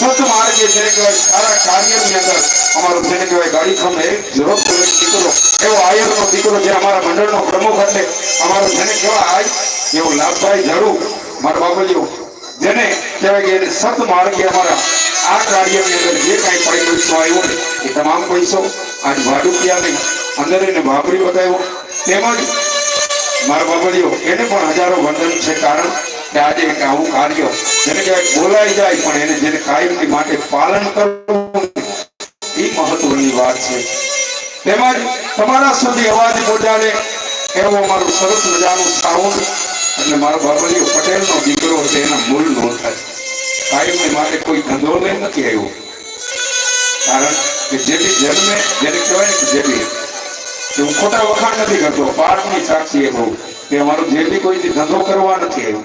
સત માર્ગે જેને કહેવાય સારા કાર્યની અંદર અમારો જેને કહેવાય ગાડી ખમ એક ઝડપ તો દીકરો, એવો આયરનો દીકરો જે અમારા મંડળનો પ્રમુખ હશે, અમારો જેને કહેવાય એવો લાભભાઈ ઝાડુ, મારા બાબલીઓ જેને કહેવાય કે એને સત માર્ગે અમારા આ કાર્યની અંદર જે કાંઈ પડી પૈસો આવ્યો એ તમામ પૈસો આજ ભાડુકિયાની અંદર એને વાપરી બતાવ્યો. તેમજ મારા બાબલીઓ એને પણ હજારો વંદન છે કારણ કે આજે એક આવું કાર્ય જેને કહેવાય બોલાઈ જાય પણ એને જેને કાયમની માટે પાલન કરવું એ મહત્વની વાત છે. તેમજ તમારા સુધી અવાજ પહોંચાડે એવો મારું સરસ મજાનું સાઉન્ડ એટલે મારો બાબાજી પટેલનો દીકરો છે, એના મૂળ નો થાય. કાયમની માટે કોઈ ધંધો લઈને નથી આવ્યો. કારણ કે જે બી જન્મે, જેને કહેવાય ને જે બી હું ખોટા વખાણ નથી કરતો, પાઠની સાક્ષી એ બહુ કે અમારો જે બી કોઈ ધંધો કરવા નથી આવ્યો.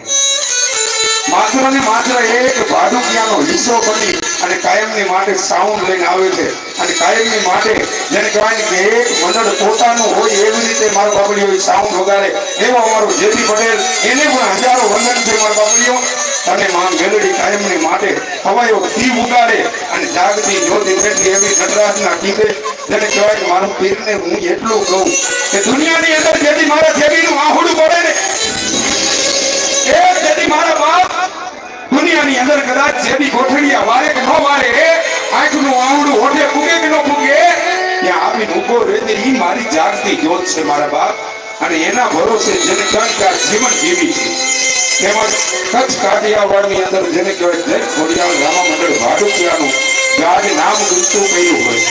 માત્ર ને માત્ર એક ભાડુકિયાનો હિસ્સો બની અને કાયમની માટે સાઉન્ડ લઈને આવે છે. અને કાયમની માટે જેને કહેવાય કે એક મંડળ પોતાનું હોય એવી રીતે મારો બાબડીઓ સાઉન્ડ વગાડે. એવો અમારો જેપી પટેલ, એને પણ હજારો વંદન છે મારો બાબડીઓ અને માં મેલડી કાયમની માટે હવાયો દીપ ઉગાડે અને જાગતી જ્યોતિ બેઠી એવી નટરાજના ગીતે જેને કહેવાય કે મારું પીરને હું એટલું કહું કે દુનિયાની અંદર જેથી મારા જેવીનું આહુડું પડે ને દુનિયાની અંદર કદાચ જેની ગોઠડિયા વારે ન વારે, આંખનું આવડું હોઠે પૂગે કે ન પૂગે ત્યાં આવીને ઊભો રહે ઈ મારી જાગતી જોત છે મારા બાપ. અને એના ભરોસે જેને કહેવાય કે જીવન જીવી છે. તેમજ કચ્છ કાઠિયાવાડની અંદર જેને કહેવાય દરેક ખોડિયાળ રામા મંડળ ભાડુકિયાનું આજે નામ ગુંચતું કર્યું હોય.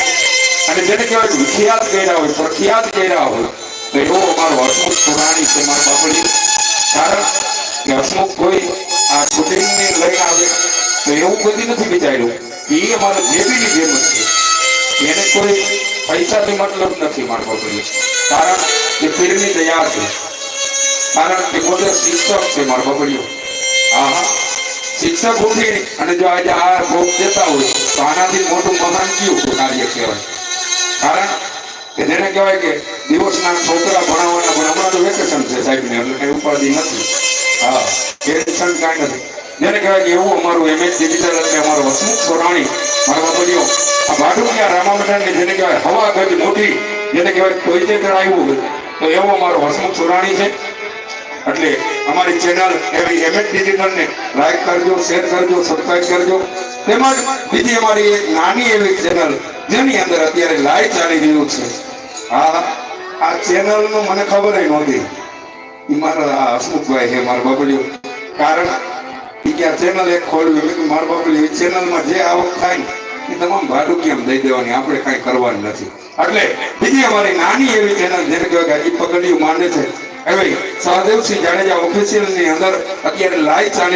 અને જેને કહેવાય વિખ્યાત કર્યા હોય, પ્રખ્યાત કર્યા હોય, તો એવો અમારો હસમુખ પુરાણી છે મારા બાપડી કારણ કે હસમુખ કોઈ આ શૂટિંગને લઈ આવે તો એવું કોઈ નથી વિચાર્યું. એ અમારે જેબીની જેમ છે. એને કોઈ પૈસાથી મતલબ નથી મારા જોઈએ કારણ કે પીરની દયા છે. કારણ કે પોતે શિક્ષક છે મારો બગડ્યો હા હા શિક્ષક ઉઠી અને જો આજે આ ભોગ દેતા હોય, તો આનાથી મોટું મહાન કયું કાર્ય કહેવાય? કારણ કે જેને કહેવાય કે દિવસના છોકરા ભણાવવાના પણ હમણાં તો વેકેશન છે સાહેબ ને, એટલે કઈ ઉપાધિ નથી. હા કાંઈ નથી. જેને કહેવાય એવું અમારું એમએસ ડિજિટલ એટલે અમારું હસમુખ સોરાણી મારા બાપડીઓ આ ભાડુકિયા રામા મંડળની જેને કહેવાય હવા ગજ મોટી, જેને કહેવાય કોઈ તે આવ્યું તો એવો અમારો હસમુખ સોરાણી છે. એટલે અમારી ચેનલ એવી એમએચ ડિજિટલને લાઈક કરજો શેર કરજો સબસ્ક્રાઈબ કરજો. તેમજ બીજી અમારી એક નાની એવી ચેનલ જેની અંદર અત્યારે લાઈવ ચાલી રહ્યું છે. આ આ ચેનલનું મને ખબર નહોતી.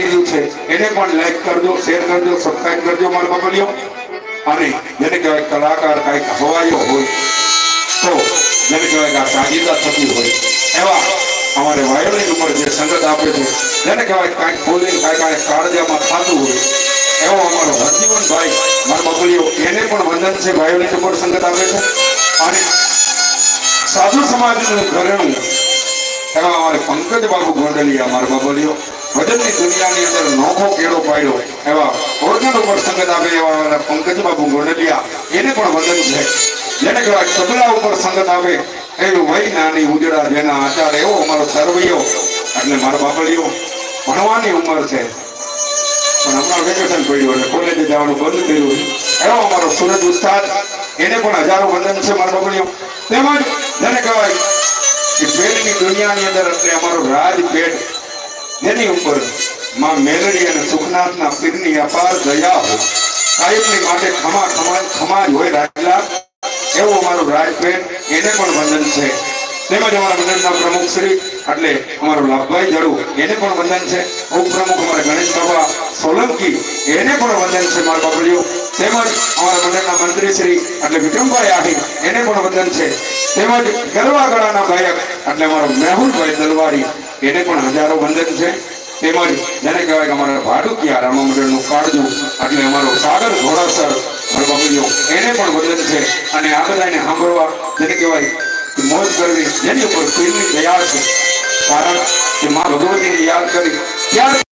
એ છે એને પણ લાઈક કરજો શેર કરજો સબસ્ક્રાઇબ કરજો, મારા અને કહેવાય કલાકાર કાંઈક હવાયો હોય, તો જેને કહેવાય કે આ સાજીદા થતી હોય, એવા અમારે વાયોલિન ઉપર જે સંગત આપે છે, જેને કહેવાય કાંઈક બોલીને કાંઈક કાંઈક કાળજામાં થતું હોય, એવો અમારો હરજીવનભાઈ, મારો બાબલીઓ એને પણ વંદન છે, વાયોલિન ઉપર સંગત આપે છે. અને સાધુ સમાજનું ઘરેણું એવા અમારે પંકજ બાબુ ગોંડલિયા, મારા બાબલીઓ ભજનની દુનિયાની અંદર નોખો કેળો પાડ્યો, એવા ઓર્ગન ઉપર સંગત આપે એવા પંકજ બાબુ ગોંડલિયા, એને પણ વંદન છે. જેને કહેવાય તબલા ઉપર સંગત આપે એવું વય નાની ઉજળા જેના આચાર એવો અમારો તરવૈયો એટલે મારા બાપડીઓ ભણવાની ઉંમર છે. પણ હમણાં વેકેશન પડ્યું એટલે કોલેજે જવાનું બંધ કર્યું. એવો અમારો સુરજ ઉસ્તાદ. એને પણ હજારો વંદન છે મારા બાપડીઓ તેમજ જેને કહેવાય કે પેટની દુનિયાની અંદર એટલે અમારો રાજપેટ જેની ઉપરમાં મેલડી અને સુખનાથના પીરની અપાર દયા હોય. કાયમની માટે ખમા ખમા ખમા જ હોય રાજલા એવું અમારું રાજપેટ, એને પણ વંદન છે. તેમજ અમારા મંડળના પ્રમુખ શ્રી, એટલે અમારો લાભભાઈ જરૂર એને પણ વંદન છે. ઉપપ્રમુખ અમારા ગણેશ બાબા સોલંકી, એને પણ વંદન છે, મારા બાબલીઓ તેમજ અમારા મંડળના મંત્રી શ્રી, એટલે વિક્રમભાઈ આહિર, એને પણ વંદન છે. તેમજ ગરવાગળાના ગાયક, એટલે અમારો મેહુલભાઈ દલવારી, એને પણ હજારો વંદન છે. તેમજ જેને કહેવાય કે અમારા ભાડુકિયા રામા મંડળનું કાળજું, એટલે અમારો સાગર ઘોડાસર મારા એને પણ વંદન છે. અને આ બધાને સાંભળવા જેને કહેવાય મોજ કરવી જેની ઉપર પીરની દયા છે. કારણ કે મા ભગવતીને યાદ કરી ત્યારે